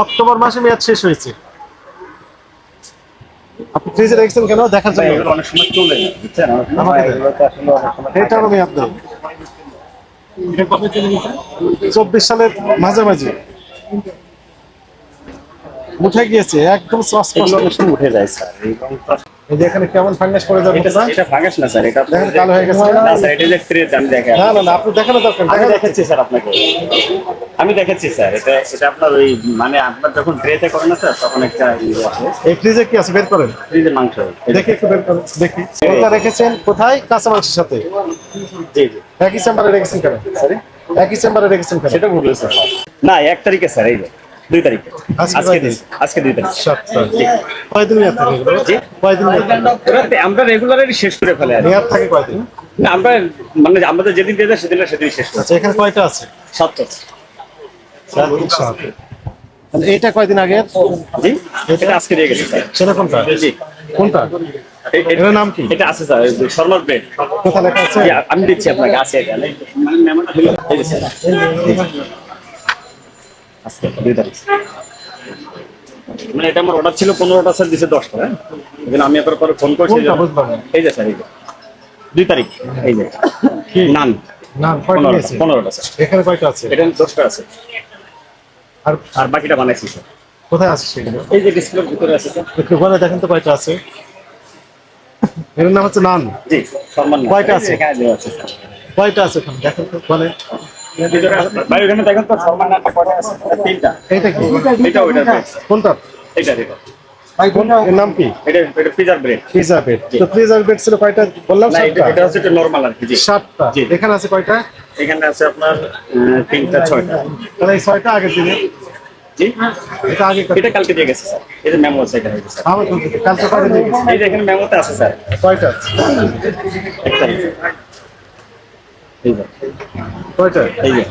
October মাসে মেয়াদ শেষ হয়েছে। আপনি ফ্রিজে রেখেছেন কেন? দেখার জন্য। অনেক সময় চলে মেয়াদ চব্বিশ সালের মাঝামাঝি। উঠে গিয়েছে একদম উঠে যায় স্যার। এই যে এখানে কেমন ফাঙ্গাস পড়ে যাবে এটা এটা ফাঙ্গাস না স্যার এটা আপনার কালো হয়ে গেছে। না স্যার এটা যে ট্রেড আমি দেখে না না না আপনি দেখানো দরকার আমি দেখাচ্ছি স্যার আপনাকে। আমি দেখাচ্ছি স্যার এটা এটা আপনার ওই মানে আপনার যখন ট্রেতে করেন না স্যার তখন একটা ইয়ে এই ফ্রিজে কি আছে? বের করেন। এই মাংস। দেখি একটু বের করেন দেখি। ওটা রেখেছেন কোথায়? কাঁচা মাংসের সাথে। জি জি। একই চেম্বারে রেখেছেন কেন? সরি একই চেম্বারে রেখেছেন কেন? সেটা ভুল স্যার। না এক তারিখে স্যার এই যে। দুই তারিখে। আজকে আজকে দুই তারিখ। সাতটা কয়দিন আমরা রেগুলারই শেষ করে ফেলে। মেয়াদ থাকে কয়দিন? না, আমরা মানে আমাদের যেদিন দিয়ে যায় সেদিন সেদিন শেষ করে। আচ্ছা এখানে কয়টা আছে? সাতটা সাত। এটা কয়দিন আগে? জি? এটা? আজকে দিয়ে গেছে। স্যার সেটা কোনটা? জি। কোনটা? এটার নাম কি? এটা আছে স্যার শর্মার ব্রেড। কোথায় লেখা আছে? আমি দিচ্ছি আপনাকে আছে এখানে মানে মেমোটা হলো এই যে স্যার আজকে দুই তারিখ মানে এটা আমার অর্ডার ছিল পনেরোটা স্যার দিছে দশটা হ্যাঁ? আমি আপনার পরে ফোন করছি এই যে স্যার এই যে। দুই তারিখ এই যে? নান। না কয়টা পনেরোটা স্যার। এখানে কয়টা আছে? এটা দশটা আছে। আর আর বাকিটা বানাইছি স্যার। কোথায় আছে সেগুলো? এই যে ডিসপ্লের ভিতরে আছে স্যার। একটু বলে দেখেন তো কয়টা আছে। এর নাম হচ্ছে নান। জি সম্মান কয়টা আছে? এখানে দেওয়া আছে স্যার। কয়টা আছে দেখেন তো বলে ভাই ওখানে দেখেন তো সম্মান নাটা কয়টা আছে। তিনটা। এইটা কি? এটা ওইটা কোনটা? এটা এর নাম কি? এটা এটা পিজার ব্রেড পিজা তো পিজা বেড ছিল কয়টা? বললাম এটা সাতটা? এটা হচ্ছে নরমাল আর কি জি। সাতটা। এখানে আছে কয়টা? এখানে আছে আপনার তিনটা ছয়টা। তাহলে এই ছয়টা দিনে? জি। এটা আগে এটা কালকে দিয়ে গেছে স্যার। এই যে মেমো আছে এখানে স্যার। আমার তো কালকে দিয়ে গেছে। এই যে এখানে মেমোতে আছে স্যার। কয়টা? একটা এই যে। কয়টা? এই যে।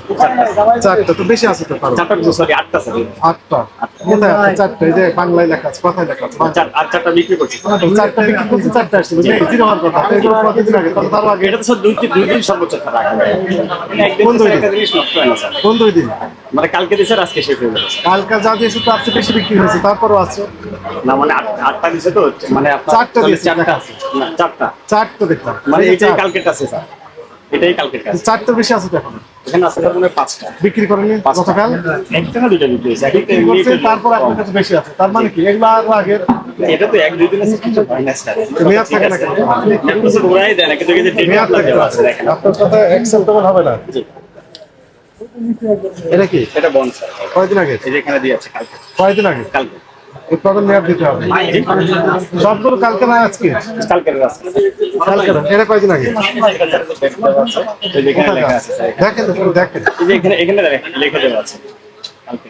চারটা তো বেশি আছে তো চারটা সরি আটটা স্যার আটটা? কোথায় আছে চারটা? এই যে বাংলায় লেখা আছে কথায় লেখা আছে আর চারটা বিক্রি করছি। চারটা বিক্রি করছে চারটা আসছে। জিরো হওয়ার কথা এগুলো প্রতিদিন আগে তাহলে তারও আগে এটা তো দুই দুই দিন সর্বোচ্চ থাকা কোন দুই দিন? কোন দুই মানে কালকে দিছে আজকে শেষ হয়ে কালকে যা দিয়েছে তার চেয়ে বেশি বিক্রি হয়েছে তারপরও আছে। না মানে আট- আটটা দিছে তো মানে চারটা দিয়েছে, চারটা আছে। চারটা। চারটা দেখলাম। মানে এটাই কাছে স্যার এটাই কালকের কাছে চারটার বেশি আছে তো এখন? এখানে আছে তার মানে পাঁচটা। বিক্রি করেনি গতকাল? একটা না দুইটা বিক্রি হয়েছে। একটা বিক্রি করছে এমনি তারপর আপনার কাছে বেশি আছে। তার মানে কি? এগুলো আরও আগে এটা তো এক দুই দিনে কিছু হয় না স্যার। মেয়াদ থাকে না কেন? এগুলো স্যার ওরাই দেয় কিন্তু এই যে মেয়াদ থাকে আছে আপনার কথা অ্যাকসেপ্টেবল হবে না? জি। এটা কি? এটা বন স্যার। কয়দিন আগে? এই যে এখানে দিয়ে আছে কালকে। কয়দিন আগে? কালকে। উৎপাদন মেয়াদ দিতে হবে। সবগুলো কালকে না আজকে? কালকে এটা কয়দিন আগে? দেখেন তো, দেখেন। এখানে এখানে লেখা দেওয়া আছে। কালকে।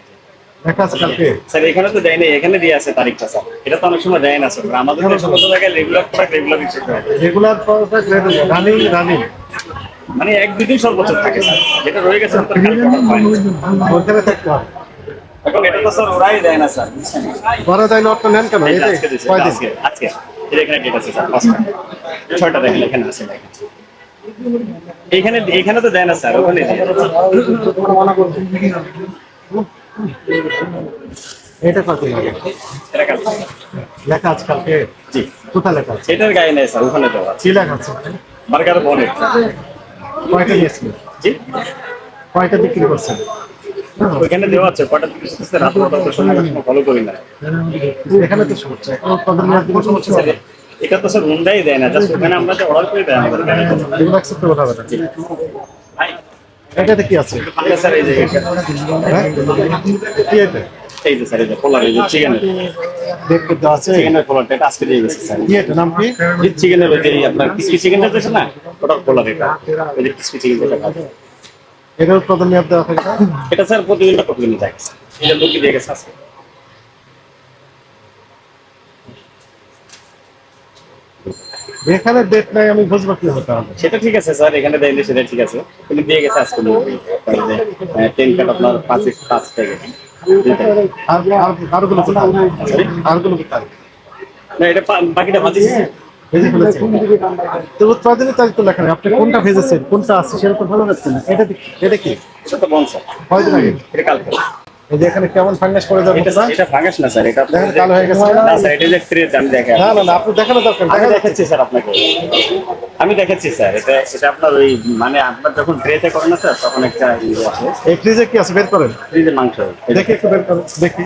দেখা আছে কালকে? স্যার এখানে তো এখানে দিয়ে আছে তারিখটা স্যার। এটা তো অনেক সময় দেয় না স্যার। আমাদের কত জায়গায় regular product regular receive regular running running মানে এক দুই দিন সর্বোচ্চ থাকে স্যার। যেটা রয়ে গেছে কালকে হয় এটা তো স্যার ওরাই দেয় না স্যার বুঝছেন? ঘরে তাই নেন কেন? এই যে আজকে আজকে এখানে ডেট আছে স্যার পাঁচটা। ছয়টা দেখেন এখানে আছে এখানে এখানে তো দেয় না স্যার ওখানে এটা এটা কালকে। লেখা আছে কালকে? জি। কোথায় লেখা আছে? এটার গায়ে নেই স্যার ওখানে দেওয়া কি লেখা আছে? বার্গার বনে কয়টা নিয়েছিলেন? জি? কয়টা বিক্রি করছেন? ওইখানে দেওয়া আছে কটা রাত ফলো করি না। এখানে তো সমস্যা সমস্যা এটা তো স্যার হুন্ডাই দেয় না জাস্ট ওখানে আমরা যে অর্ডার করে দেয় আমাদের এটাতে কি আছে? স্যার এই যে কি এটা? এই যে স্যার এই যে পোলার এই যে চিকেনের দেখতে দেওয়া আছে? চিকেনের পোলারটা এটা আজকে দিয়ে গেছে স্যার। এটা? নাম কি? চিকেনের ওই যে আপনার কিসকি চিকেনটা আছে না ওটার পোলার এটা। ওই যে কিসকি চিকেন যেটা খাবে। এটা উৎপাদন মেয়াদ দেওয়া থাকে। এটা স্যার প্রতিদিন প্রতিদিন স্যার এটা মুরগি দিয়ে গেছে আজকে। এখানে ডেট নাই আমি বুঝব কি হতে হবে সেটা ঠিক আছে স্যার এখানে দেয়নি সেটা ঠিক আছে। কিন্তু দিয়ে গেছে আজকে টেন কাট আপনার পাঁচ পাঁচ থেকে আর আর- আরগুলো কোথায় আরগুলো কোথায় না এটা বাকিটা ভাজি ভেজে ফেলেছেন তো উৎপাদনের তারিখ তো লেখা নেই। আপনি কোনটা ভেজেছেন কোনটা আছে সেটা তো ভালো লাগছে না। এটা এটা কি? এটা তো বন স্যার কয়দিন আগে? এটা কালকে। এই যে এখানে কেমন ফাঙ্গাস করে যাবে এটা না এটা ভাঙাস না স্যার এটা দেখেন, কালো হয়ে গেছে। না স্যার এটা যে ট্রে আমি দেখে না না না আপনি দেখানো দরকার। আমি দেখা দেখাচ্ছি স্যার আপনাকে। আমি দেখাচ্ছি স্যার এটা এটা আপনার ওই মানে আপনার যখন ট্রেতে করেন না স্যার তখন একটা ইয়ে আসে এই ফ্রিজে কি আছে? বের করেন। ফ্রিজের মাংস। দেখি একটু বের করেন। দেখি।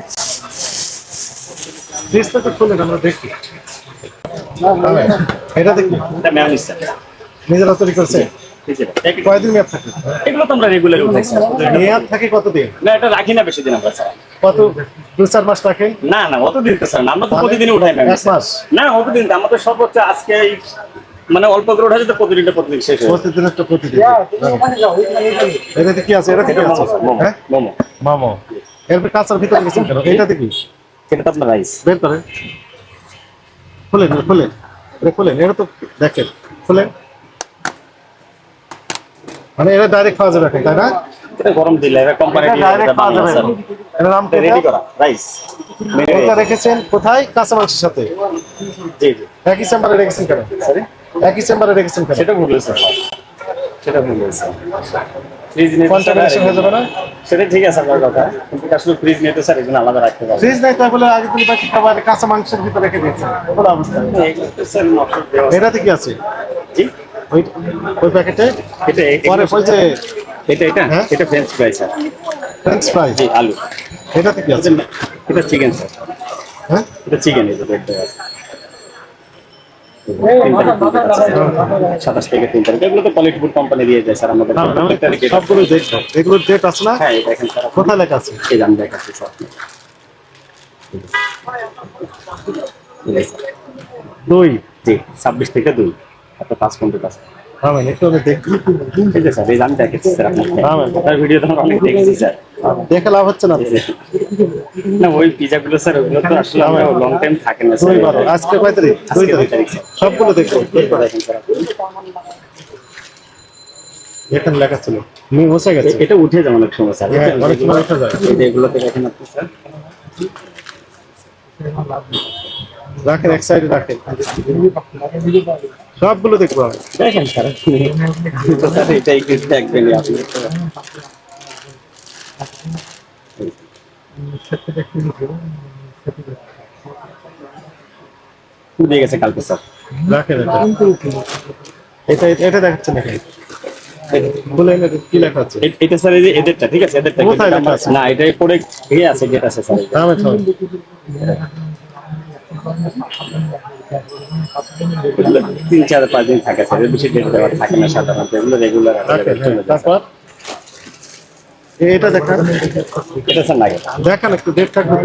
ফ্রিজটা তো খুলে আমরা দেখি। এটা দেখি এটা ম্যামনি স্যার নিজেরা তৈরি করছে। কয়দিন মেয়াদ থাকে? এগুলো তো আমরা রেগুলার উঠাই। মেয়াদ থাকে কতদিন? না এটা রাখি না বেশি দিন আমরা স্যার। কত? দু চার মাস রাখেন? না না অতদিন তো স্যার আমরা তো প্রতিদিনই উঠাই ম্যাম। এক মাস? না অতদিন তো, আমরা তো সর্বোচ্চ আজকে মানে অল্প করে উঠা যেত প্রতিদিনটা প্রতিদিন শেষ হয়ে প্রতিদিন একটা প্রতিদিন। এটাতে কি আছে এটাতে কি এটা আছে মোমো। মোমো। হ্যাঁ কাঁচার ভিতরে গেছেন কেন? কি এটা আপনার রাইস। বের করেন। খুলেন খুলেন? এটা খুলেন এটা তো দেখেন খুলেন। মানে এটা ডাইরেক্ট খাওয়া যাবে তাই না? এটা গরম দিলে এটা কোম্পানি এটা খাওয়া যাবে এখন। নাম কি রেডি করা রাইস এটা রেখেছেন কোথায়? কাঁচা মাংসের সাথে। জি জি। একই চেম্বারে রেখেছেন কেন? সরি একই চেম্বারে রেখেছেন কেন? সেটা ভুল হয়েছে। সেটা ভুল হয়েছে। ফ্রিজ নিয়ে তো হয়ে যাবে না? সেটা ঠিক আছে আপনার কথা। কিন্তু আসলে ফ্রিজ নিয়ে তো স্যার এগুলো আলাদা রাখতে পারবে ফ্রিজ নাই তাই বলে আগে দিন বাকি খাবার কাঁচা মাংসের ভিতরে রেখে দিয়েছেন ওগুলো অবস্থা। স্যার। এটাতে কি আছে? জি ওই ওই প্যাকেটে এটা পরে ওই যে এটা এটা? হ্যাঁ? এটা French fry sir French fry জি আলু। এটাতে কি আছে? এটা চিকেন স্যার হ্যাঁ? এটা চিকেন এটা দেখতে আছে সাতাশ থেকে তিন তারিখ। এগুলো তো কোয়ালিটি ফুড কোম্পানি দিয়ে যায় স্যার আমাদের তারিখে। এটা- সবগুলো দেখব এগুলোর ডেট আছে না? হ্যাঁ এটা স্যার। কোথায় লেখা আছে? এই আমি দেখাচ্ছি স্যার এই যে স্যার। দুই। জি ছাব্বিশ থেকে দুই। একটা পাঁচ পর্যন্ত আছে হ্যাঁ মানে একটু আমি দেখি। ঠিক আছে স্যার এই আমি দেখাচ্ছি স্যার হ্যাঁ, ম্যাম। তার ভিডিও তো আমরা অনেক দেখেছি স্যার। দেখে লাভ হচ্ছে না। না ওই পিজা গুলো স্যার ওগুলো তো আসলে আমরা লং টাইম থাকে না বারো। আজকে কয় তারিখ? দুই তারিখ। সবগুলো দেখব দেখেন স্যার। এখানে লেখা ছিল। মি বসে গেছে। এটা উঠে যাবে অনেক সময় স্যার। হ্যাঁ, অনেক সময় উঠে যায়। এগুলোতে দেখেন আপনি স্যার। রাখেন এক সাইডে রাখেন। সবগুলো দেখব আমি। দেখেন স্যার এটাই দেখবেন আপনি। গেছে কালকে স্যার। রাখেন এটা। এটা এটা দেখাচ্ছে নাকি? কি লেখা আছে? এটা স্যার এই যে এদেরটা ঠিক আছে? এদেরটা? না এটা পরে ইয়ে আছে যেটা আছে স্যার। তিন চার পাঁচ দিন থাকে স্যার বেশি ডেট দেওয়া থাকে না সাধারণত এগুলো রেগুলার হ্যাঁ। তারপর? এটা দেখান। এটা স্যার লাগে। দেখান একটু ডেট থাকবে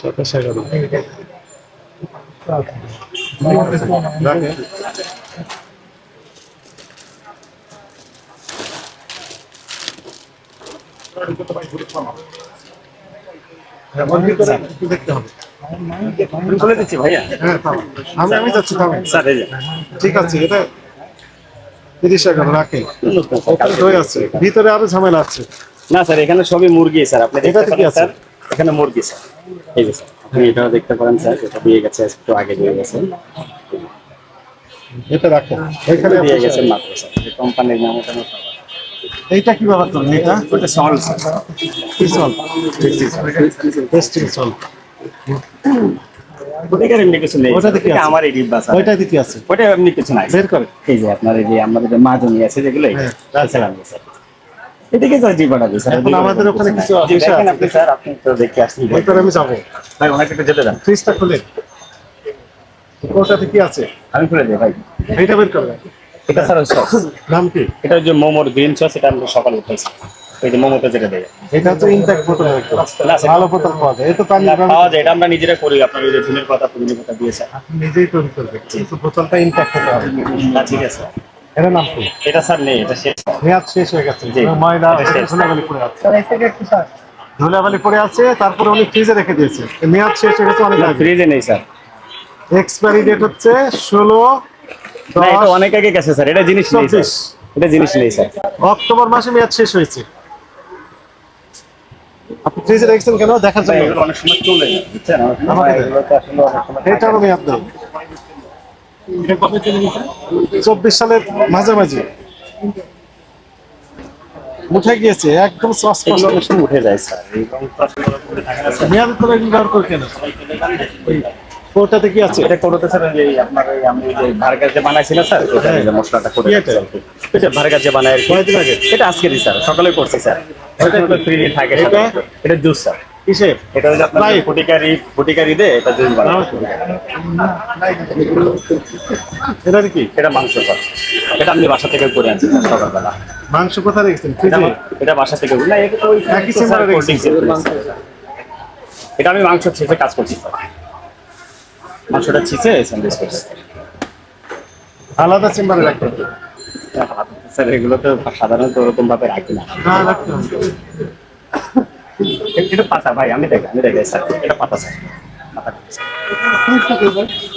সাতাশ এগারো ভিতরে আমি। আমি যাচ্ছি ঠিক আছে এটা তিরিশ রাখে। দই আছে। আরও ঝামেলা আছে। না স্যার এখানে সবই মুরগি স্যার। আপনি আছে? স্যার। এখানে মুরগি স্যার। এই যে স্যার আপনি এটাও দেখতে পারেন স্যার এটা দিয়ে গেছে একটু আগে দিয়ে গেছে। এটা রাখেন এখানে দিয়ে গেছে মাত্র স্যার। কোম্পানির নাম ওখানে এইটা কি ব্যবহার করেন এটা ওটা সল কি সল টেস্টিং সল এমনি কিছু নেই। ওটা আছে? আমার এই ডিব্বা ওইটা দিকে আছে? ওটা এমনি কিছু নাই। বের করে। এই যে আপনার এই যে আমাদের মাজনি আছে যেগুলো হ্যাঁ, রাখছিলাম স্যার। এদিকে স্যার ডিব্বাটা দিই স্যার। এখন আমাদের ওখানে কিছু দেখেন আছে। আপনি স্যার আপনি তো দেখে আসছেন। ওইটার আমি যাব। ভাই ওনাকে একটু যেতে দেন ফ্রিজটা খুলে। ওটাতে কি আছে? আমি খুলে দিই ভাই। এইটা বের করবেন। এটা স্যার সস নাম কি? এটা যে মোমোর গ্রিন সস এটা আমরা সকালে উঠেছি। ওই যে মোমোতে যেটা দেয়। এটা ইনট্যাক্ট বোতল ভালো বোতল পাওয়া যায়। এটা তো আমি পাওয়া যায় এটা আমরা নিজেরা করি। আপনার ওই যে ঝুলের কথা পুদিনের কথা দিয়েছে আপনি নিজেই তৈরি করবেন কিন্তু বোতলটা ইনট্যাক্ট হতে হবে। না ঠিক আছে। এটা নাম কি? এটা স্যার নেই এটা শেষ। মেয়াদ শেষ হয়ে গেছে। ময়লা। ধুলাবালি পড়ে আছে। ধুলাবালি পড়ে আছে তারপরে উনি ফ্রিজে রেখে দিয়েছে। মেয়াদ শেষ হয়ে গেছে অনেক ফ্রিজে নেই স্যার। এক্সপায়ারি ডেট হচ্ছে ষোলো না এটা অনেক আগে গেছে স্যার। এটা জিনিস নেই স্যার। এটা জিনিস নেই স্যার। অক্টোবর মাসে মেয়াদ শেষ হয়েছে। আপনি ফ্রিজে রেখেছেন কেন? দেখার জন্য। অনেক সময় চলে এটারও মেয়াদ নেই চব্বিশ সালের মাঝামাঝি। উঠে গিয়েছে একদম উঠে যায় স্যার। তো ব্যবহার করে কেন? ওটাতে কি আছে? এটা করতে স্যার যে আপনার আমি যে ভার্গার যে বানাইছি না স্যার ওটা হ্যাঁ। যে মশলাটা করে এটা? আর ভার্গার যে বানাই আর কয়দিন আগে? এটা আজকেরই স্যার সকালে করছি স্যার। এটা একটু ফ্রি থাকে এটা? স্যার। এটা জুস স্যার। কিসের এটা হচ্ছে আপনার ফুটিকারি ফুটিকারি দিয়ে এটা জুস এটা কি? এটা মাংস স্যার। এটা আমি বাসা থেকে করে আনছি সকালবেলা। মাংস কোথায় রেখেছেন? এটা ফ্রিজে? এটা বাসা থেকে না এটা ওই একই রেখেছেন? এটা আমি মাংস ছিঁচে কাজ করছি স্যার। মাংসটা ছিঁচে স্যান্ডউইচ করছি। আলাদা চেম্বারে রাখতে হবে। স্যার এগুলো তো সাধারণত ওরকম ভাবে রাখি না। এ- এটা পাতা ভাই আমি দেখি আমি দেখি স্যার এটা পাতা স্যার।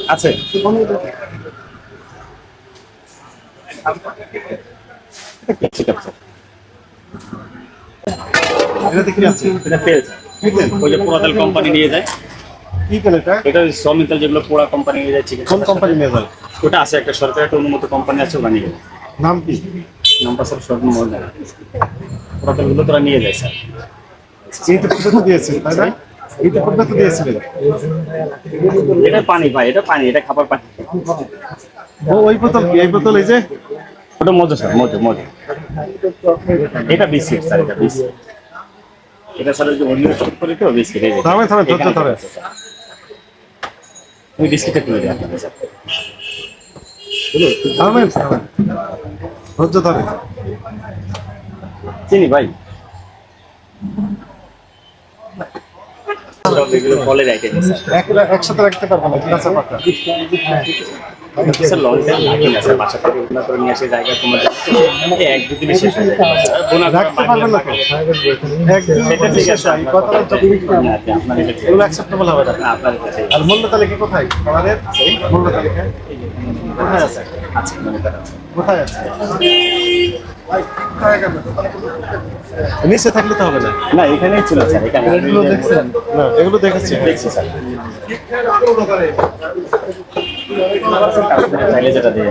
আছে ক্যাপসিকাম স্যার। কি আছে। এটা তেল? ওই যে কোম্পানি নিয়ে যায়। কি তেল এটা? এটা তেল যেগুলো পোড়া কোম্পানি নিয়ে চিকেন কোন কোম্পানি নিয়ে যায় ওটা আছে একটা সরকারি একটা অনুমত কোম্পানি আছে ওরা নিয়ে নাম কি? নাম্বার স্যার সব মনে যায় পোড়া তেলগুলো তোরা নিয়ে যায় স্যার। এই তো দিয়েছেন তাই না? এই তো দিয়েছিলেন। এটা পানি ভাই এটা পানি এটা খাবার পানি। ও ওই বোতল কি? এই বোতল এই যে? ওটা মজা স্যার মজা মজা। এটা বিস্কিট স্যার এটা বিস্কিট। এটা স্যার যে অন্য করে তো বিস্কিট এই যে। থামেন, থামেন, ধৈর্য এখানে ধরেন। আছে, স্যার। ওই বিস্কিটটা তুলে দিই আপনাকে থামেন থামেন ধৈর্য ধরে। চিনি ভাই। সব এগুলো ফলের আইটেম স্যার এক একসাথে রাখতে পারব না স্যার লং টাইম রাখি না স্যার বাসা থেকে উন্নত করে নিয়ে আসে জায়গা তোমার এই এক দুদিনে শেষ হয়ে যায়। বোনা রাখতে পারবেন না সেটা ঠিক আছে এই কথাটা তো বিক্রি করবেন। না, আপনি- আপনার এটা এগুলো অ্যাকসেপ্টেবল হবে না। আপনার আর মূল্য তালিকা কোথায়? আমাদের? মূল্য তালিকা। কোথায় আছে? আচ্ছা, করেন। কোথায় আছে? নিচে থাকলে তো হবে না। না এখানেই ছিল স্যার এখানে। এগুলো দেখছেন? না এগুলো দেখেছি। দেখছি স্যার। চাইলে যেটা দিয়ে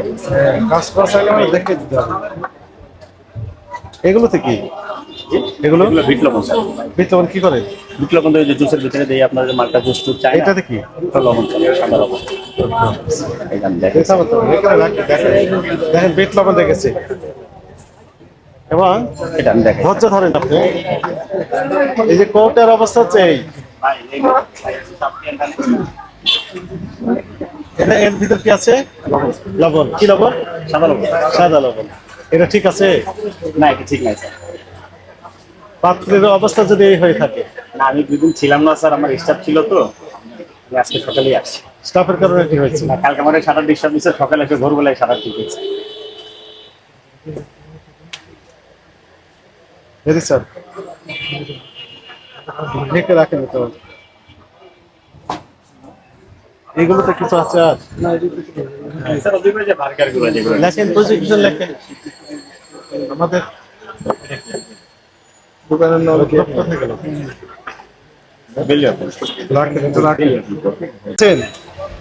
কাজ করা চাইলে আমার দেখে দিতে হবে এগুলোতে কি? এগুলো? এগুলো বিট লবণ স্যার। বিদ্যমান কি করে? বিট লবণ তো যে জুসের ভিতরে আপনার যে মার্কা জুস টুস চাই এটাতে কি? লবণ স্যার সাদা লবণ। দেখেন এটা হতো এখানে রাখি দেখেন। দেখেন বিট লবণ দেখেছি। এবং এটা আমি দেখাই ধৈর্য ধরেন আপনি। এই যে অবস্থা হচ্ছে এই। এটা এর ভিতর কি আছে? লবণ। কি লবণ? সাদা লবণ। সাদা লবণ। এটা ঠিক আছে? না এটা ঠিক নাই স্যার। পাত্রের অবস্থা যদি এই হয়ে থাকে। না আমি দুদিন ছিলাম না স্যার আমার স্টাফ ছিল তো। আজকে সকালেই আসছি। স্টাফের কারণে কি হয়েছে? না কালকে আমার সাঁতার ডিস্টার্ব দিচ্ছে সকালে এসে ভোরবেলায় সাঁতার ঠিক হয়েছে। ভেরি স্যার ঢেকে রাখেন তো এগুলোতে কিছু আছে আর। লেখেন লেখেন। আমাদের দোকানের নাম কোথায় গেল তো?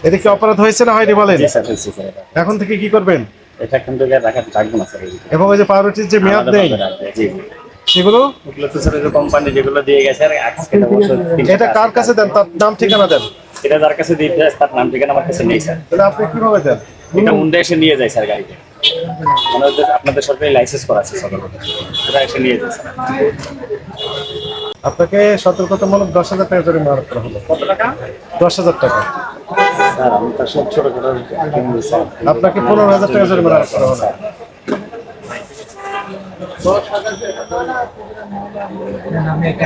এটা কি অপরাধ হয়েছে না হয়নি বলেন। এখন থেকে কি করবেন? এবং ওই যে পাউরুটির যে মেয়াদ নেই সেগুলো? তো কোম্পানি যেগুলো দিয়ে গেছে তো এটা কার কাছে দেন? তার নাম ঠিকানা দেন। এটা যার কাছে দিতে যায় তার নাম ঠিকানা আমার কাছে নেই স্যার। তাহলে আপনি কীভাবে দেন? এটা মুন্ডা এসে নিয়ে যায় স্যার গাড়িতে। মানে ওদের আপনাদের সরকারি লাইসেন্স করা আছে সকাল ওরা এসে নিয়ে যায় স্যার। আপনাকে সতর্কতামূলক দশ হাজার টাকা জরিমানা করা হলো কত টাকা? দশ হাজার টাকা। স্যার আমি তার সব ছোট ছোট কিনবো, স্যার। আপনাকে পনেরো হাজার টাকা জরিমানা করা হলো স্যার। আমি একটা